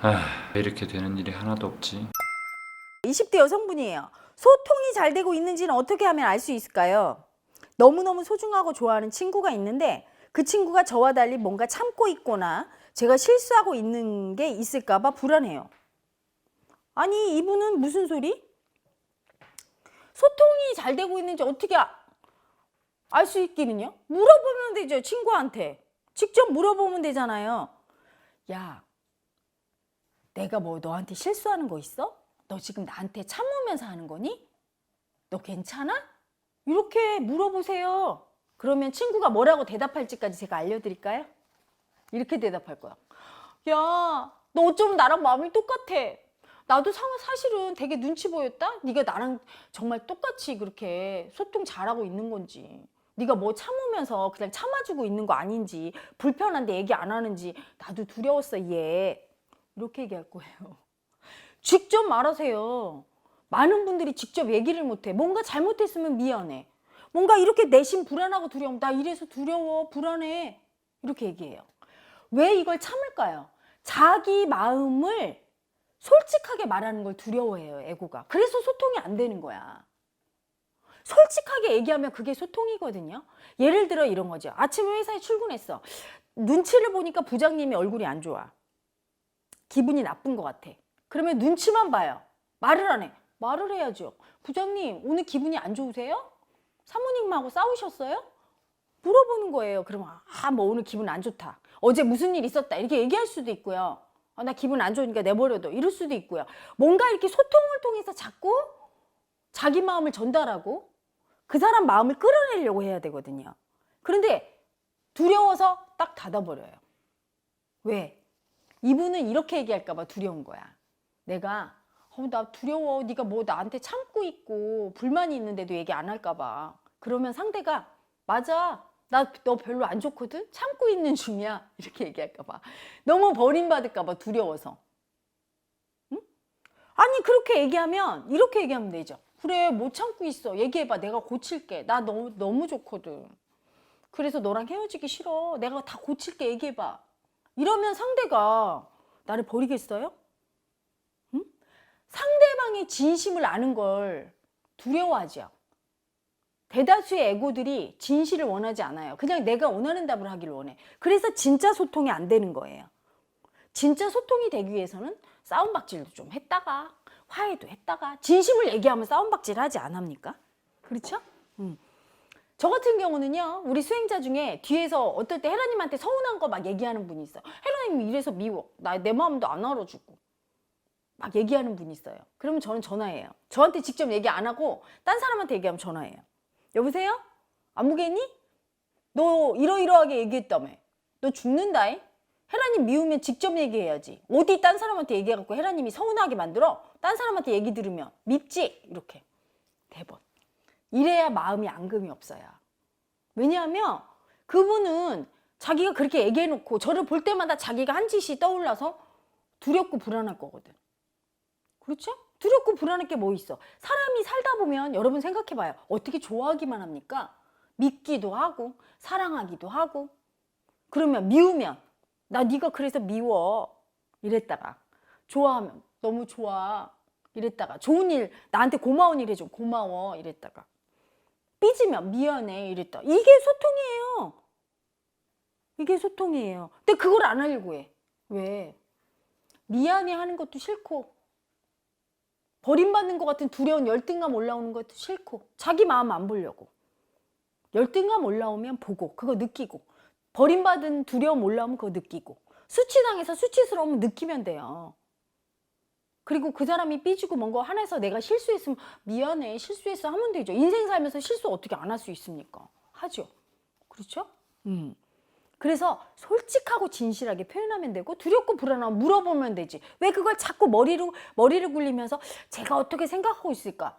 아, 왜 이렇게 되는 일이 하나도 없지? 20대 여성분이에요. 소통이 잘 되고 있는지는 어떻게 하면 알 수 있을까요? 너무너무 소중하고 좋아하는 친구가 있는데 그 친구가 저와 달리 뭔가 참고 있거나 제가 실수하고 있는 게 있을까봐 불안해요. 아니, 이분은 무슨 소리? 소통이 잘 되고 있는지 어떻게 알수 있기는요? 물어보면 되죠, 친구한테. 직접 물어보면 되잖아요. 야, 내가 뭐 너한테 실수하는 거 있어? 너 지금 나한테 참으면서 하는 거니? 너 괜찮아? 이렇게 물어보세요. 그러면 친구가 뭐라고 대답할지까지 제가 알려드릴까요? 이렇게 대답할 거야. 야, 너 어쩌면 나랑 마음이 똑같아. 나도 사- 사실은 되게 눈치 보였다? 네가 나랑 정말 똑같이 그렇게 소통 잘하고 있는 건지 네가 뭐 참으면서 그냥 참아주고 있는 거 아닌지 불편한데 얘기 안 하는지 나도 두려웠어 얘 이렇게 얘기할 거예요 직접 말하세요 많은 분들이 직접 얘기를 못해 뭔가 잘못했으면 미안해 뭔가 이렇게 내심 불안하고 두려움 나 이래서 두려워 불안해 이렇게 얘기해요 왜 이걸 참을까요? 자기 마음을 솔직하게 말하는 걸 두려워해요, 에고가. 그래서 소통이 안 되는 거야. 솔직하게 얘기하면 그게 소통이거든요. 예를 들어 이런 거죠. 아침에 회사에 출근했어. 눈치를 보니까 부장님이 얼굴이 안 좋아. 기분이 나쁜 것 같아. 그러면 눈치만 봐요. 말을 안 해. 말을 해야죠. 부장님, 오늘 기분이 안 좋으세요? 사모님하고 싸우셨어요? 물어보는 거예요. 그러면 아, 뭐 오늘 기분 안 좋다. 어제 무슨 일 있었다. 이렇게 얘기할 수도 있고요. 아, 나 기분 안 좋으니까 내버려둬. 이럴 수도 있고요. 뭔가 이렇게 소통을 통해서 자꾸 자기 마음을 전달하고 그 사람 마음을 끌어내려고 해야 되거든요. 그런데 두려워서 딱 닫아버려요. 왜? 이분은 이렇게 얘기할까봐 두려운 거야. 내가 어, 나 두려워. 네가 뭐 나한테 참고 있고 불만이 있는데도 얘기 안 할까봐. 그러면 상대가 맞아. 나 너 별로 안 좋거든? 참고 있는 중이야. 이렇게 얘기할까봐. 너무 버림받을까봐 두려워서. 응? 아니, 그렇게 얘기하면, 이렇게 얘기하면 되죠. 그래, 못 참고 있어. 얘기해봐. 내가 고칠게. 나 너무, 너무 좋거든. 그래서 너랑 헤어지기 싫어. 내가 다 고칠게. 얘기해봐. 이러면 상대가 나를 버리겠어요? 응? 상대방의 진심을 아는 걸 두려워하죠. 대다수의 에고들이 진실을 원하지 않아요. 그냥 내가 원하는 답을 하기를 원해. 그래서 진짜 소통이 안 되는 거예요. 진짜 소통이 되기 위해서는 싸움박질도 좀 했다가 화해도 했다가 진심을 얘기하면 싸움박질 하지 않합니까? 그렇죠? 음. 저 같은 경우는요, 우리 수행자 중에 뒤에서 어떨 때 헤라님한테 서운한 거 막 얘기하는 분이 있어요. 헤라님 이래서 미워. 나 내 마음도 안 알아주고. 막 얘기하는 분이 있어요. 그러면 저는 전화해요. 저한테 직접 얘기 안 하고 딴 사람한테 얘기하면 전화해요. 여보세요? 안무개니? 너 이러이러하게 얘기했다며. 너 죽는다잉? 헤라님 미우면 직접 얘기해야지. 어디 딴 사람한테 얘기해갖고 헤라님이 서운하게 만들어? 딴 사람한테 얘기 들으면 밉지? 이렇게. 대번. 이래야 마음이 앙금이 없어요. 왜냐하면 그분은 자기가 그렇게 얘기해놓고 저를 볼 때마다 자기가 한 짓이 떠올라서 두렵고 불안할 거거든. 그렇죠? 두렵고 불안할 게 뭐 있어? 사람이 살다 보면 여러분 생각해봐요. 어떻게 좋아하기만 합니까? 믿기도 하고 사랑하기도 하고 그러면 미우면 나 네가 그래서 미워 이랬다가 좋아하면 너무 좋아 이랬다가 좋은 일 나한테 고마운 일 해줘 고마워 이랬다가 삐지면 미안해 이랬다. 이게 소통이에요. 이게 소통이에요. 근데 그걸 안 하려고 해. 왜? 미안해 하는 것도 싫고 버림받는 것 같은 두려운 열등감 올라오는 것도 싫고 자기 마음 안 보려고. 열등감 올라오면 보고 그거 느끼고 버림받은 두려움 올라오면 그거 느끼고 수치당해서 수치스러우면 느끼면 돼요 그리고 그 사람이 삐지고 뭔가 화내서 내가 실수했으면 미안해 실수했어 하면 되죠 인생 살면서 실수 어떻게 안 할 수 있습니까 하죠 그렇죠 음. 그래서 솔직하고 진실하게 표현하면 되고 두렵고 불안하면 물어보면 되지. 왜 그걸 자꾸 머리로 머리를 굴리면서 제가 어떻게 생각하고 있을까?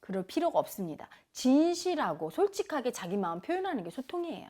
그럴 필요가 없습니다. 진실하고 솔직하게 자기 마음 표현하는 게 소통이에요.